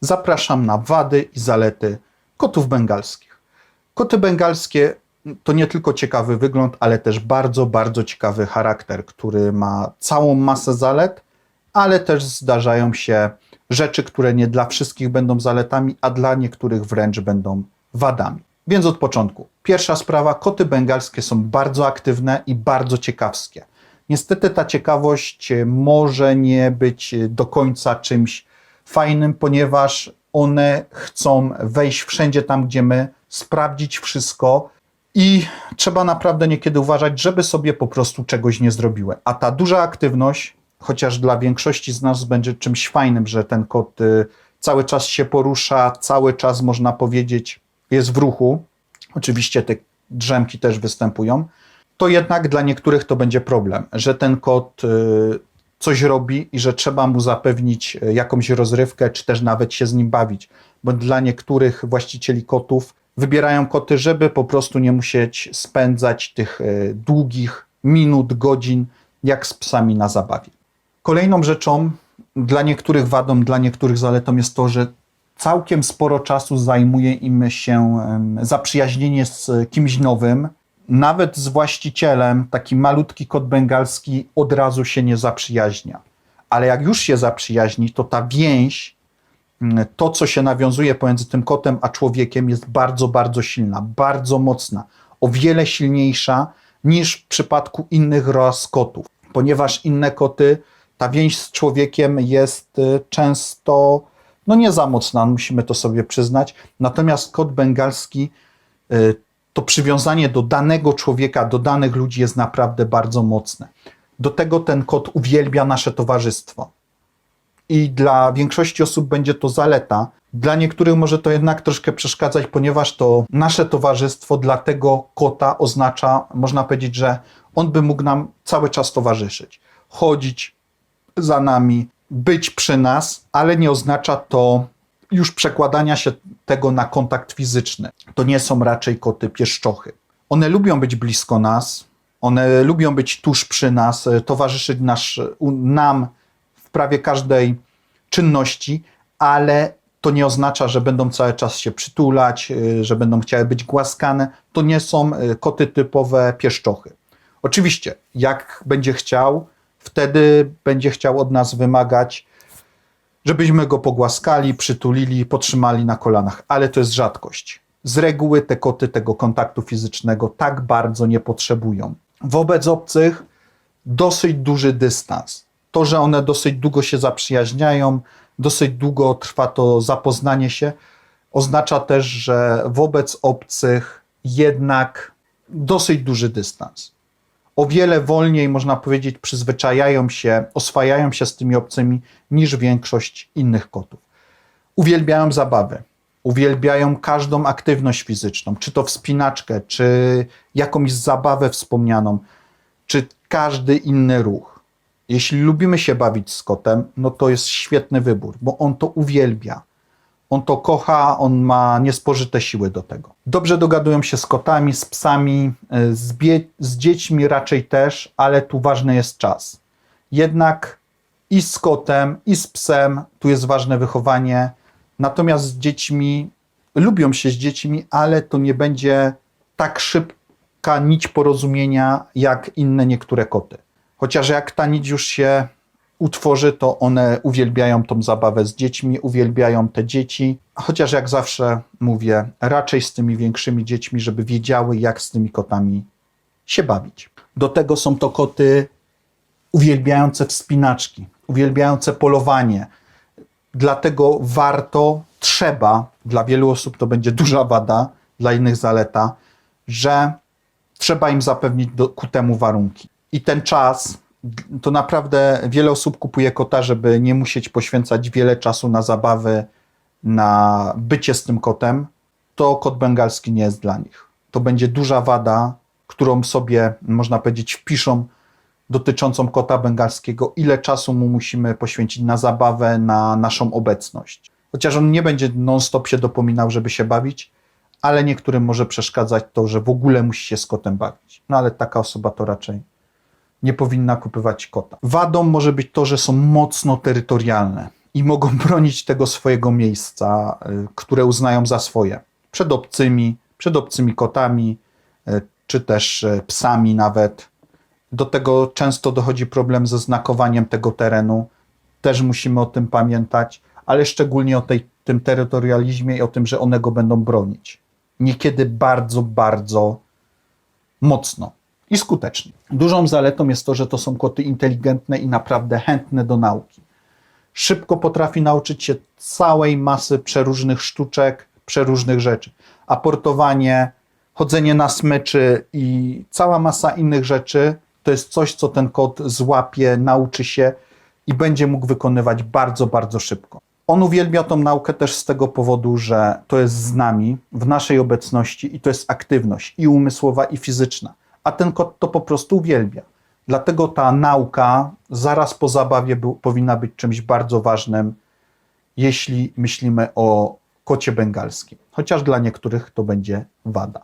zapraszam na wady i zalety kotów bengalskich. Koty bengalskie to nie tylko ciekawy wygląd, ale też bardzo, bardzo ciekawy charakter, który ma całą masę zalet, ale też zdarzają się rzeczy, które nie dla wszystkich będą zaletami, a dla niektórych wręcz będą wadami. Więc od początku. Pierwsza sprawa, koty bengalskie są bardzo aktywne i bardzo ciekawskie. Niestety ta ciekawość może nie być do końca czymś fajnym, ponieważ one chcą wejść wszędzie tam, gdzie my, sprawdzić wszystko. I trzeba naprawdę niekiedy uważać, żeby sobie po prostu czegoś nie zrobiły. A ta duża aktywność, chociaż dla większości z nas będzie czymś fajnym, że ten kot y, cały czas się porusza, cały czas można powiedzieć jest w ruchu, oczywiście te drzemki też występują, to jednak dla niektórych to będzie problem, że ten kot y, coś robi i że trzeba mu zapewnić y, jakąś rozrywkę, czy też nawet się z nim bawić, bo dla niektórych właścicieli kotów wybierają koty, żeby po prostu nie musieć spędzać tych y, długich minut, godzin, jak z psami na zabawie. Kolejną rzeczą, dla niektórych wadą, dla niektórych zaletą jest to, że całkiem sporo czasu zajmuje im się zaprzyjaźnienie z kimś nowym. Nawet z właścicielem taki malutki kot bengalski od razu się nie zaprzyjaźnia. Ale jak już się zaprzyjaźni, to ta więź, mm, to co się nawiązuje pomiędzy tym kotem a człowiekiem jest bardzo, bardzo silna, bardzo mocna, o wiele silniejsza niż w przypadku innych ras kotów, ponieważ inne koty, ta więź z człowiekiem jest y, często no nie za mocna, musimy to sobie przyznać. Natomiast kot bengalski, y, to przywiązanie do danego człowieka, do danych ludzi jest naprawdę bardzo mocne. Do tego ten kot uwielbia nasze towarzystwo. I dla większości osób będzie to zaleta. Dla niektórych może to jednak troszkę przeszkadzać, ponieważ to nasze towarzystwo dla tego kota oznacza, można powiedzieć, że on by mógł nam cały czas towarzyszyć. Chodzić za nami, być przy nas, ale nie oznacza to już przekładania się tego na kontakt fizyczny. To nie są raczej koty pieszczochy. One lubią być blisko nas, one lubią być tuż przy nas, e, towarzyszyć nasz, u- nam w prawie każdej czynności, ale to nie oznacza, że będą cały czas się przytulać, e, że będą chciały być głaskane. To nie są e, koty typowe pieszczochy. Oczywiście, jak będzie chciał, wtedy będzie chciał od nas wymagać, żebyśmy go pogłaskali, przytulili, potrzymali na kolanach, ale to jest rzadkość. Z reguły te koty tego kontaktu fizycznego tak bardzo nie potrzebują. Wobec obcych dosyć duży dystans. To, że one dosyć długo się zaprzyjaźniają, dosyć długo trwa to zapoznanie się, oznacza też, że wobec obcych jednak dosyć duży dystans o wiele wolniej, można powiedzieć, przyzwyczajają się, oswajają się z tymi obcymi niż większość innych kotów. Uwielbiają zabawy, uwielbiają każdą aktywność fizyczną, czy to wspinaczkę, czy jakąś zabawę wspomnianą, czy każdy inny ruch. Jeśli lubimy się bawić z kotem, no to jest świetny wybór, bo on to uwielbia. On to kocha, on ma niespożyte siły do tego. Dobrze dogadują się z kotami, z psami, y, z, z dziećmi raczej też, ale tu ważny jest czas. Jednak i z kotem, i z psem tu jest ważne wychowanie. Natomiast z dziećmi lubią się z dziećmi, ale to nie będzie tak szybka nić porozumienia jak inne niektóre koty. Chociaż jak ta nić już się utworzy, to one uwielbiają tą zabawę z dziećmi, uwielbiają te dzieci. Chociaż jak zawsze mówię, raczej z tymi większymi dziećmi, żeby wiedziały, jak z tymi kotami się bawić. Do tego są to koty uwielbiające wspinaczki, uwielbiające polowanie. Dlatego warto, trzeba, dla wielu osób to będzie duża wada, dla innych zaleta, że trzeba im zapewnić do, ku temu warunki. I ten czas, to naprawdę wiele osób kupuje kota, żeby nie musieć poświęcać wiele czasu na zabawy, na bycie z tym kotem. To kot bengalski nie jest dla nich. To będzie duża wada, którą sobie, można powiedzieć, wpiszą dotyczącą kota bengalskiego, ile czasu mu musimy poświęcić na zabawę, na naszą obecność. Chociaż on nie będzie non-stop się dopominał, żeby się bawić, ale niektórym może przeszkadzać to, że w ogóle musi się z kotem bawić. No ale taka osoba to raczej nie powinna kupywać kota. Wadą może być to, że są mocno terytorialne i mogą bronić tego swojego miejsca, y, które uznają za swoje. Przed obcymi, przed obcymi kotami, y, czy też y, psami nawet. Do tego często dochodzi problem ze znakowaniem tego terenu. Też musimy o tym pamiętać, ale szczególnie o tej, tym terytorializmie i o tym, że one go będą bronić. Niekiedy bardzo, bardzo mocno i skutecznie. Dużą zaletą jest to, że to są koty inteligentne i naprawdę chętne do nauki. Szybko potrafi nauczyć się całej masy przeróżnych sztuczek, przeróżnych rzeczy. Aportowanie, chodzenie na smyczy i cała masa innych rzeczy to jest coś, co ten kot złapie, nauczy się i będzie mógł wykonywać bardzo, bardzo szybko. On uwielbia tą naukę też z tego powodu, że to jest z nami, w naszej obecności i to jest aktywność i umysłowa, i fizyczna. A ten kot to po prostu uwielbia. Dlatego ta nauka zaraz po zabawie był, powinna być czymś bardzo ważnym, jeśli myślimy o kocie bengalskim. Chociaż dla niektórych to będzie wada.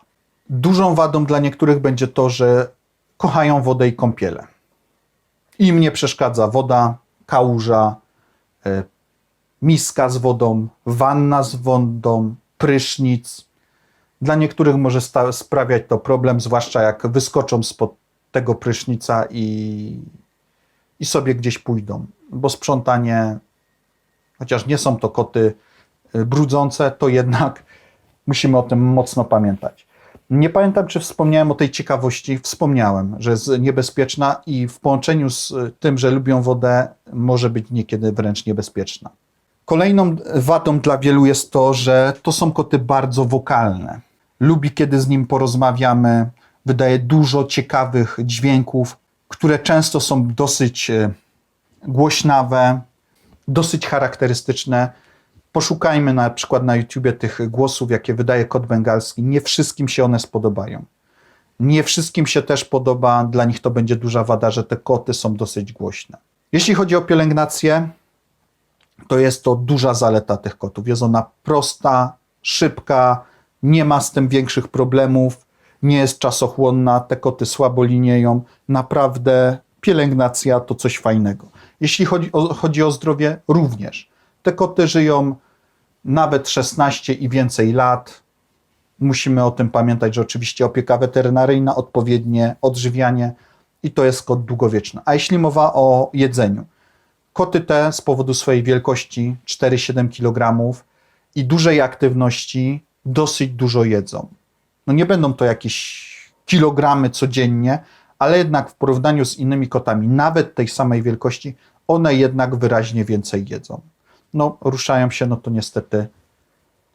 Dużą wadą dla niektórych będzie to, że kochają wodę i kąpiele. Im nie przeszkadza woda, kałuża, e, miska z wodą, wanna z wodą, prysznic. Dla niektórych może sprawiać to problem, zwłaszcza jak wyskoczą spod tego prysznica i, i sobie gdzieś pójdą, bo sprzątanie, chociaż nie są to koty y, brudzące, to jednak musimy o tym mocno pamiętać. Nie pamiętam, czy wspomniałem o tej ciekawości. Wspomniałem, że jest niebezpieczna i w połączeniu z y, tym, że lubią wodę, może być niekiedy wręcz niebezpieczna. Kolejną wadą dla wielu jest to, że to są koty bardzo wokalne. Lubi, kiedy z nim porozmawiamy, wydaje dużo ciekawych dźwięków, które często są dosyć e, głośnawe, dosyć charakterystyczne. Poszukajmy na przykład na YouTubie tych głosów, jakie wydaje kot bengalski. Nie wszystkim się one spodobają. Nie wszystkim się też podoba, dla nich to będzie duża wada, że te koty są dosyć głośne. Jeśli chodzi o pielęgnację, to jest to duża zaleta tych kotów. Jest ona prosta, szybka, nie ma z tym większych problemów, nie jest czasochłonna, te koty słabo linieją. Naprawdę pielęgnacja to coś fajnego. Jeśli chodzi o, chodzi o zdrowie, również. Te koty żyją nawet 16 i więcej lat. Musimy o tym pamiętać, że oczywiście opieka weterynaryjna, odpowiednie odżywianie i to jest kot długowieczny. A jeśli mowa o jedzeniu, Koty te z powodu swojej wielkości 4-7 kg i dużej aktywności dosyć dużo jedzą. No nie będą to jakieś kilogramy codziennie, ale jednak w porównaniu z innymi kotami, nawet tej samej wielkości, one jednak wyraźnie więcej jedzą. No, ruszają się, no to niestety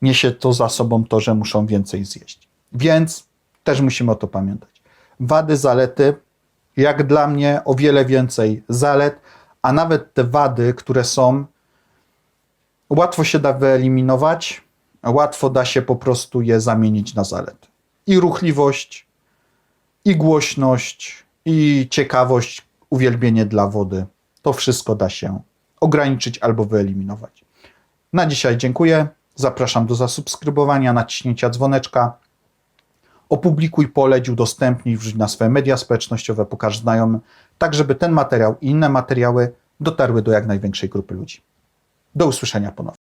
niesie to za sobą to, że muszą więcej zjeść. Więc też musimy o to pamiętać. Wady, zalety, jak dla mnie o wiele więcej zalet, a nawet te wady, które są, łatwo się da wyeliminować, łatwo da się po prostu je zamienić na zalety. I ruchliwość, i głośność, i ciekawość, uwielbienie dla wody. To wszystko da się ograniczyć albo wyeliminować. Na dzisiaj dziękuję. Zapraszam do zasubskrybowania, naciśnięcia dzwoneczka. Opublikuj, poleć, udostępnij, wrzuć na swoje media społecznościowe, pokaż znajomym, tak żeby ten materiał i inne materiały dotarły do jak największej grupy ludzi. Do usłyszenia ponownie.